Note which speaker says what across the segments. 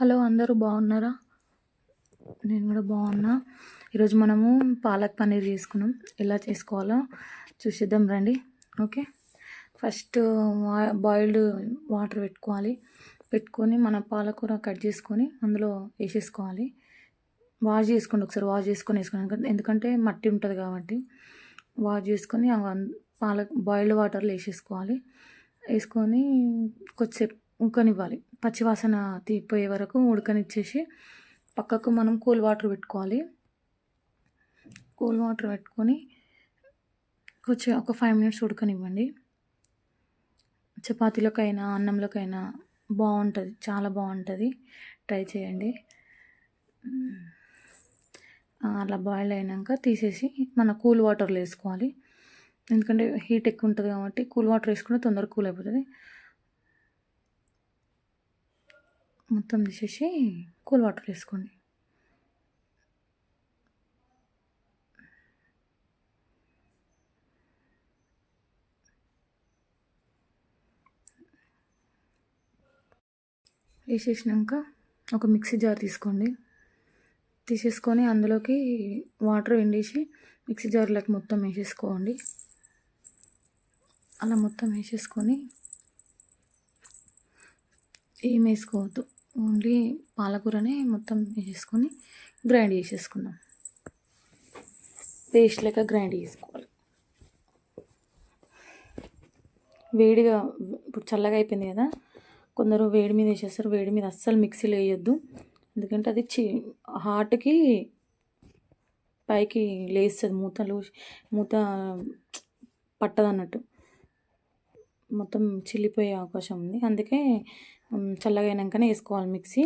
Speaker 1: Hello అందరూ బాగున్నారా? నేను కూడా బాగున్నా. ఈరోజు మనము పాలక్ పన్నీర్ చేసుకున్నాం. ఎలా చేసుకోవాలో చూసిద్దాం రండి. ఓకే? ఫస్ట్ బాయిల్డ్ వాటర్ పెట్టుకోవాలి. పెట్టుకొని మన పాలకూర కట్ చేసుకొని అందులో వేసేసుకోవాలి. వాష్ చేసుకోండి ఒకసారి వాష్ చేసుకొని వేసుకోండి. ఎందుకంటే మట్టి ఉంటుంది కాబట్టి. వాష్ చేసుకొని పాల బాయిల్డ్ వాటర్లో వేసేసుకోవాలి. వేసుకొని కొద్దిసేపు ఉడకనివ్వాలి. పచ్చివాసన తీపోయే వరకు ఉడకనిచ్చేసి పక్కకు మనం కూల్ వాటర్ పెట్టుకోవాలి. కూల్ వాటర్ పెట్టుకొని కొంచెం ఒక ఫైవ్ మినిట్స్ ఉడకనివ్వండి. చపాతీలకైనా అన్నంలోకైనా బాగుంటుంది చాలా బాగుంటుంది. ట్రై చేయండి. అలా బాయిల్ అయినాక తీసేసి మన కూల్ వాటర్లో వేసుకోవాలి. ఎందుకంటే హీట్ ఎక్కువ ఉంటుంది కాబట్టి కూల్ వాటర్ వేసుకుంటే తొందరగా కూల్ అయిపోతుంది. మొత్తం తీసేసి కూల్ వాటర్ వేసుకోండి. వేసేసినాక ఒక మిక్సీ జార్ తీసుకోండి. తీసేసుకొని అందులోకి వాటర్ ఎండేసి మిక్సీ జార్లోకి మొత్తం వేసేసుకోండి. అలా మొత్తం వేసేసుకొని ఏం వేసుకోవద్దు. ఓన్లీ పాలకూరనే మొత్తం వేసేసుకొని గ్రైండ్ చేసేసుకుందాం. పేస్ట్ లెక్క గ్రైండ్ చేసుకోవాలి. వేడిగా ఇప్పుడు చల్లగా అయిపోయింది కదా కొందరు వేడి మీద వేసేస్తారు వేడి మీద అస్సలు మిక్సీలో వేయొద్దు. ఎందుకంటే అది చి హార్ట్కి పైకి లేస్తుంది మూతలు మూత పట్టదన్నట్టు. మొత్తం చిల్లిపోయే అవకాశం ఉంది. అందుకే చల్లగైనాకనే వేసుకోవాలి మిక్సీ.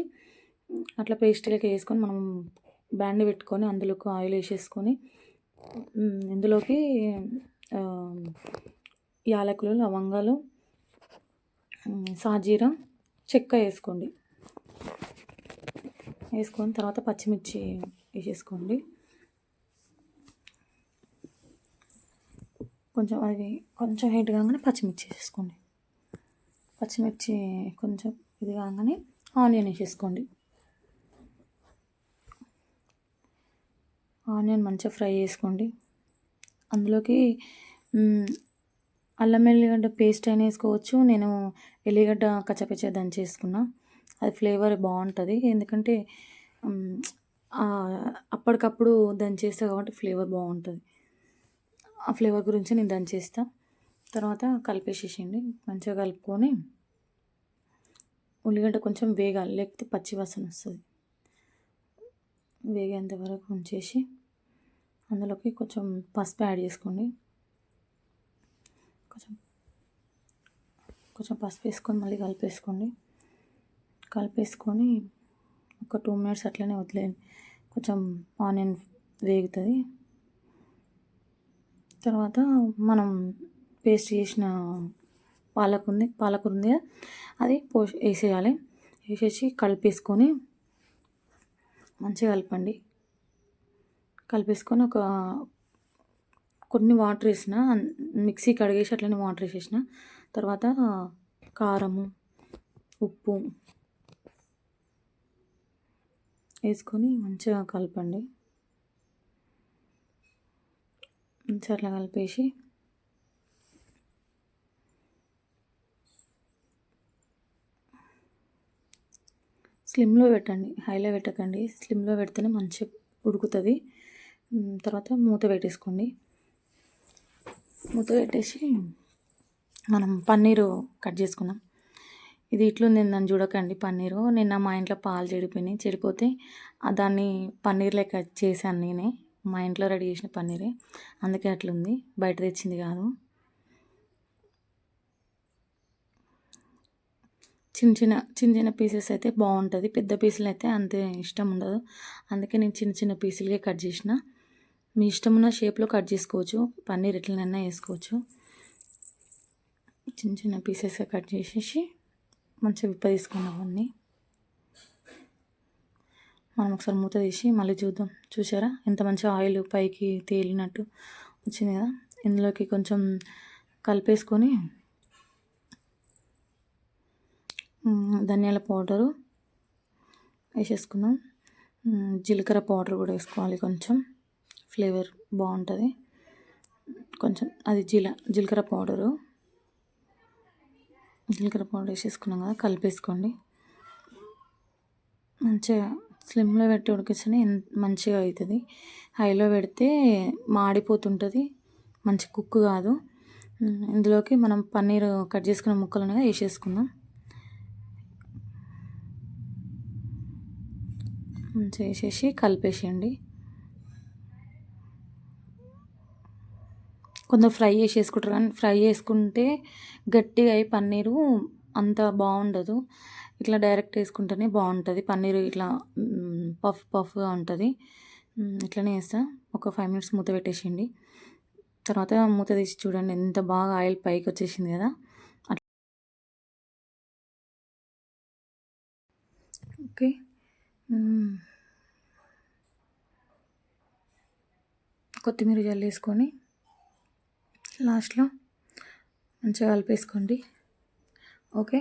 Speaker 1: అట్లా పేస్ట్లోకి వేసుకొని మనం బ్యాండ్ పెట్టుకొని అందులోకి ఆయిల్ వేసేసుకొని ఇందులోకి యాలకులు లవంగాలు సాజీరా చెక్క వేసుకోండి. వేసుకొని తర్వాత పచ్చిమిర్చి వేసేసుకోండి. కొంచెం అది కొంచెం హీట్ కాగానే పచ్చిమిర్చి వేసుకోండి. పచ్చిమిర్చి కొంచెం ఇది కాగానే ఆనియన్ వేసేసుకోండి. ఆనియన్ మంచిగా ఫ్రై చేసుకోండి. అందులోకి అల్లం ఎల్లిగడ్డ పేస్ట్ అయినా వేసుకోవచ్చు. నేను ఎల్లిగడ్డ కచ్చపచ్చ దంచేసుకున్నా అది ఫ్లేవర్ బాగుంటుంది. ఎందుకంటే అప్పటికప్పుడు దంచేస్తా కాబట్టి ఫ్లేవర్ బాగుంటుంది. ఆ ఫ్లేవర్ గురించి నేను దంచేస్తా తర్వాత కలిపేసేసేయండి. మంచిగా కలుపుకొని ఉల్లిగడ్డ కొంచెం వేగాలి లేకపోతే పచ్చి వాసన వస్తుంది. వేగేంత వరకు ఉంచేసి అందులోకి కొంచెం పసుపు యాడ్ చేసుకోండి. కొంచెం కొంచెం పసుపు వేసుకొని మళ్ళీ కలిపేసుకోండి. కలిపేసుకొని ఒక టూ మినిట్స్ అట్లనే వదిలేయండి. కొంచెం ఆనియన్ వేగుతుంది. తర్వాత మనం పేస్ట్ చేసిన పాలకు ఉంది పాలకూర ఉంది అది పో వేసేయాలి. వేసేసి కలిపేసుకొని మంచిగా కలపండి. కలిపేసుకొని ఒక కొన్ని వాటర్ వేసిన మిక్సీ కడిగేసి అట్లనే వాటర్ వేసేసిన. తర్వాత కారము ఉప్పు వేసుకొని మంచిగా కలపండి మంచిగా అట్లా కలిపేసి స్లిమ్లో పెట్టండి హైలో పెట్టకండి. స్లిమ్లో పెడితేనే మంచిగా ఉడుకుతుంది. తర్వాత మూత పెట్టేసుకోండి. మూత పెట్టేసి మనం పన్నీరు కట్ చేసుకున్నాం ఇది ఇట్లుంది నన్ను చూడకండి పన్నీరు. నిన్న మా ఇంట్లో పాలు చెడిపోయినాయి. చెడిపోతే దాన్ని పన్నీర్ లెక్క చేశాను నేనే. మా ఇంట్లో రెడీ చేసిన పన్నీరే. అందుకే అట్లుంది. బయట తెచ్చింది కాదు. చిన్న చిన్న చిన్న చిన్న పీసెస్ అయితే బాగుంటుంది. పెద్ద పీసులు అయితే అంతే ఇష్టం ఉండదు. అందుకే నేను చిన్న చిన్న పీసులుగా కట్ చేసిన. మీ ఇష్టం ఉన్న షేప్లో కట్ చేసుకోవచ్చు. పన్నీర్ ఎట్లనైనా వేసుకోవచ్చు. చిన్న చిన్న పీసెస్గా కట్ చేసేసి మంచిగా విప్ప తీసుకున్నాం అవన్నీ. మనం ఒకసారి మూత తీసి మళ్ళీ చూద్దాం. చూసారా ఎంత మంచిగా ఆయిల్ పైకి తేలినట్టు వచ్చింది కదా? ఇందులోకి కొంచెం కలిపేసుకొని ధనియాల పౌడరు వేసేసుకుందాం. జీలకర్ర పౌడర్ కూడా వేసుకోవాలి కొంచెం. ఫ్లేవర్ బాగుంటుంది. కొంచెం అది జీల జీలకర్ర పౌడరు. జీలకర్ర పౌడర్ వేసేసుకున్నాం కదా? కలిపేసుకోండి. మంచిగా స్లిమ్లో పెట్టి ఉడికిస్తేనే మంచిగా అవుతుంది. హైలో పెడితే మాడిపోతుంటుంది. మంచి కుక్ కాదు. ఇందులోకి మనం పన్నీర్ కట్ చేసుకున్న ముక్కలను వేసేసుకుందాం. మంచిగా వేసేసి కలిపేసేయండి. కొందరు ఫ్రై చేసేసుకుంటారు కానీ ఫ్రై చేసుకుంటే గట్టిగా అయి పన్నీరు అంత బాగుండదు. ఇట్లా డైరెక్ట్ వేసుకుంటేనే బాగుంటుంది. పన్నీరు ఇట్లా పఫ్ పఫ్గా ఉంటుంది. ఇట్లనే వేస్తా. ఒక ఫైవ్ మినిట్స్ మూత పెట్టేసేయండి తర్వాత మూత తీసి చూడండి ఎంత బాగా ఆయిల్ పైకి వచ్చేసింది కదా. అట్లా ఓకే కొత్తిమీర జల్లేసుకొని లాస్ట్లో మంచిగా కలిపేసుకోండి. ఓకే.